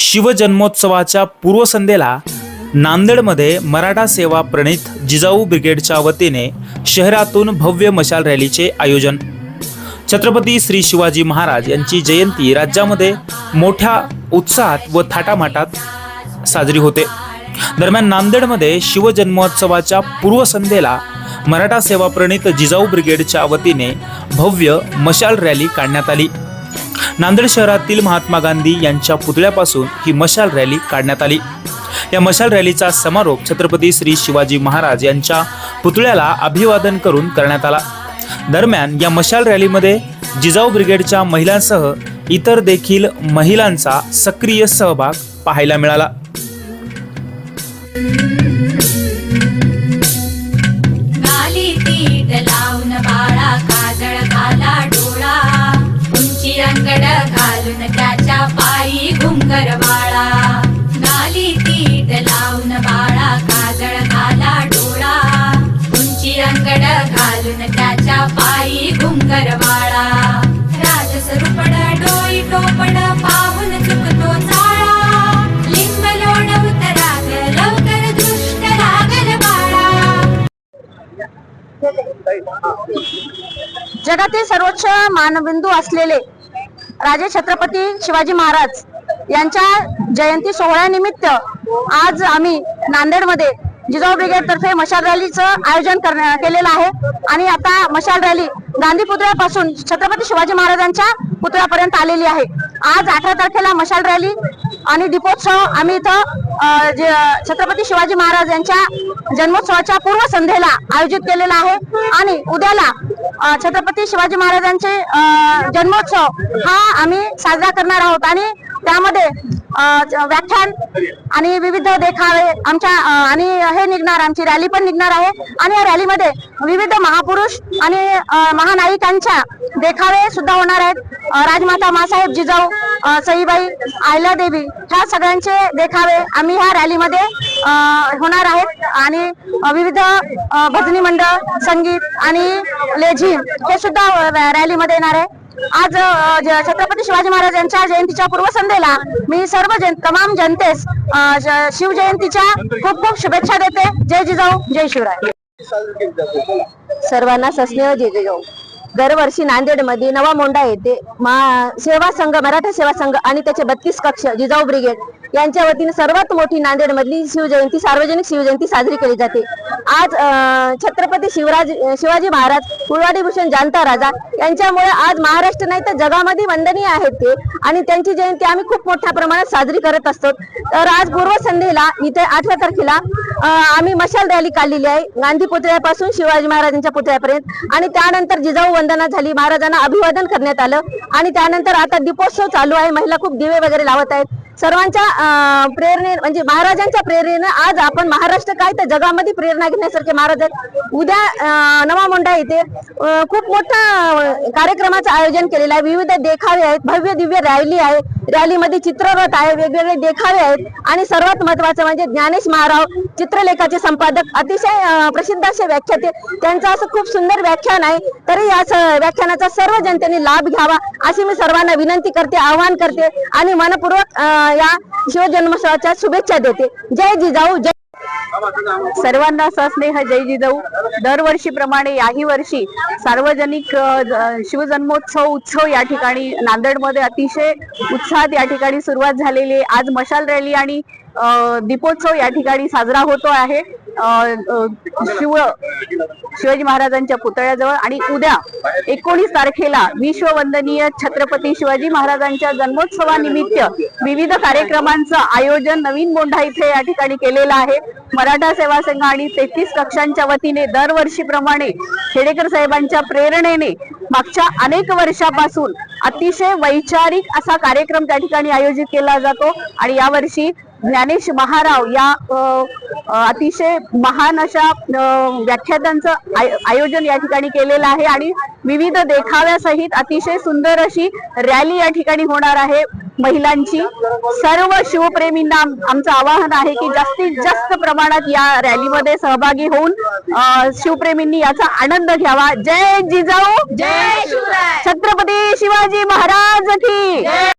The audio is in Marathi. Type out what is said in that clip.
शिवजन्मोत्सवाच्या पूर्वसंध्येला नांदेडमध्ये मराठा सेवा प्रणित जिजाऊ ब्रिगेडच्या वतीने शहरातून भव्य मशाल रॅलीचे आयोजन. छत्रपती श्री शिवाजी महाराज यांची जयंती राज्यामध्ये मोठ्या उत्साहात व थाटामाटात साजरी होते. दरम्यान नांदेडमध्ये शिवजन्मोत्सवाच्या पूर्वसंध्येला मराठा सेवा प्रणित जिजाऊ ब्रिगेडच्या वतीने भव्य मशाल रॅली काढण्यात आली. नांदेड शहरातील महात्मा गांधी यांच्या पुतळ्यापासून ही मशाल रॅली काढण्यात आली. या मशाल रॅलीचा समारोप छत्रपती श्री शिवाजी महाराज यांच्या पुतळ्याला अभिवादन करून करण्यात आला. दरम्यान या मशाल रॅलीमध्ये जिजाऊ ब्रिगेडच्या महिलांसह इतर देखील महिलांचा सक्रिय सहभाग पाहायला मिळाला. घालून त्याच्या पायी घुंगर बाळा. गाली तीट लावून बाळा काजळ घाला डोळा. उंची अंगड घालून त्याच्या पायी घुंगर बाळा. राजस्वरूपड डोई टोपड पाहून चुकतो चाळा. लिंब लोणवत राग लवकर दृष्ट लागल बाळा. जगातील सर्वोच्च मानबिंदू असलेले राजे छत्रपती शिवाजी महाराज यांच्या जयंती सोहळ्यानिमित्त आज आम्ही नांदेडमध्ये जिजाऊ ब्रिगेड तर्फे मशाल रॅलीचं आयोजन करण्या केलेलं आहे. आणि आता मशाल रॅली गांधी पुतळ्यापासून छत्रपती शिवाजी महाराजांच्या पुतळ्यापर्यंत आलेली आहे. आज अठरा तारखेला मशाल रॅली आणि दीपोत्सव आम्ही इथं छत्रपती शिवाजी महाराज यांच्या जन्मोत्सवाच्या पूर्व संध्येला आयोजित केलेला आहे. आणि उद्याला छत्रपती शिवाजी महाराजांचे जन्मोत्सव हा आम्ही साजरा करणार आहोत. आणि त्यामध्ये व्याख्यान आणि विविध देखावे आमच्या आणि हे निघणार आमची रॅली पण निघणार आहे. आणि या रॅलीमध्ये विविध महापुरुष आणि महानायिकांच्या देखावे सुद्धा होणार आहेत. राजमाता मासाहेब जिजाऊ सईबाई आयला देवी ह्या सगळ्यांचे देखावे आम्ही ह्या रॅलीमध्ये होणार आहेत. आणि विविध भजनी मंडळ संगीत आणि लेझिम हे सुद्धा रॅलीमध्ये येणार आहे. आज छत्रपती शिवाजी महाराज यांच्या जयंतीच्या पूर्वसंध्येला मी सर्व जन तमाम जनतेस शिवजयंतीच्या खूप खूप शुभेच्छा देते. जय जिजाऊ जय शिवराय. सर्वांना सस्नेह जय जिजाऊ. दरवर्षी नांदेडमध्ये नवा मोंडा येथे मा- सेवा संघ मराठा सेवा संघ आणि त्याचे बत्तीस कक्ष जिजाऊ ब्रिगेड यांच्या वतीने सर्वात मोठी नांदेडमधली शिवजयंती सार्वजनिक शिवजयंती साजरी केली जाते. आज छत्रपती शिवराज शिवाजी महाराज कुळवाडी भूषण जाणता राजा यांच्यामुळे आज महाराष्ट्र नाही तर जगामध्ये वंदनीय आहेत ते. आणि त्यांची जयंती आम्ही खूप मोठ्या प्रमाणात साजरी करत असतो. तर आज पूर्वसंध्येला इथे आठव्या तारखेला आम्ही मशाल रॅली काढलेली आहे. गांधी पुतळ्यापासून शिवाजी महाराजांच्या पुतळ्यापर्यंत. आणि त्यानंतर जिजाऊ वंदना झाली. महाराजांना अभिवादन करण्यात आलं. आणि त्यानंतर आता दीपोत्सव चालू आहे. महिला खूप दिवे वगैरे लावत आहेत. सर्वांच्या अं, प्रेरणे म्हणजे महाराजांच्या प्रेरणेनं आज आपण महाराष्ट्र काय तर जगामध्ये प्रेरणा घेण्यासारखे महाराज आहेत. उद्या नवा मुंडा येथे खूप मोठा कार्यक्रमाचं आयोजन केलेलं आहे. विविध देखावे आहेत भव्य दिव्य रॅली आहे. रॅलीमध्ये चित्ररथ आहे वेगवेगळे देखावे आहेत. आणि सर्वात महत्वाचं म्हणजे ज्ञानेश महाराव चित्रलेखाचे संपादक अतिशय प्रसिद्ध असे व्याख्याते. त्यांचं असं खूप सुंदर व्याख्यान आहे. तरी या व्याख्यानाचा सर्व जनतेने लाभ घ्यावा अशी मी सर्वांना विनंती करते आवाहन करते. आणि मनपूर्वक या शिवजन्मोत्सवाच्या शुभेच्छा देते. जय जिजाऊ जय सर्वांना सस्नेह जय जिजाऊ. दरवर्षीप्रमाणे याही वर्षी सार्वजनिक शिवजन्मोत्सव उत्सव या ठिकाणी नांदेडमध्ये अतिशय उत्साहात या ठिकाणी सुरुवात झालेली आहे. आज मशाल रॅली आणि दीपोत्सव या ठिकाणी साजरा होतो आहे. शिव शिवाजी महाराजांच्या पुतळ्याजवळ आणि उद्या एकोणीस तारखेला विश्ववंदनीय छत्रपती शिवाजी महाराजांच्या जन्मोत्सवानिमित्त विविध कार्यक्रमांचं आयोजन नवीन मोंढा इथे या ठिकाणी केलेलं आहे. मराठा सेवा संघ आणि तेहतीस कक्षांच्या वतीने दरवर्षीप्रमाणे खेडेकर साहेबांच्या प्रेरणेने मागच्या अनेक वर्षापासून अतिशय वैचारिक असा कार्यक्रम त्या ठिकाणी आयोजित केला जातो. आणि यावर्षी ज्ञानेश महाराव या अतिशय महान अशा व्याख्यातांचं आय- आयोजन या ठिकाणी केलेलं आहे आणि विविध देखाव्यासहित अतिशय सुंदर अशी रॅली या ठिकाणी होणार आहे महिलांची. सर्व शिवप्रेमींना आम- आमचं आवाहन आहे की जास्तीत जास्त प्रमाणात या रॅलीमध्ये सहभागी होऊन शिवप्रेमींनी याचा आनंद घ्यावा. जय जिजाऊ. जय शिवराय. छत्रपती शिवाजी महाराज की.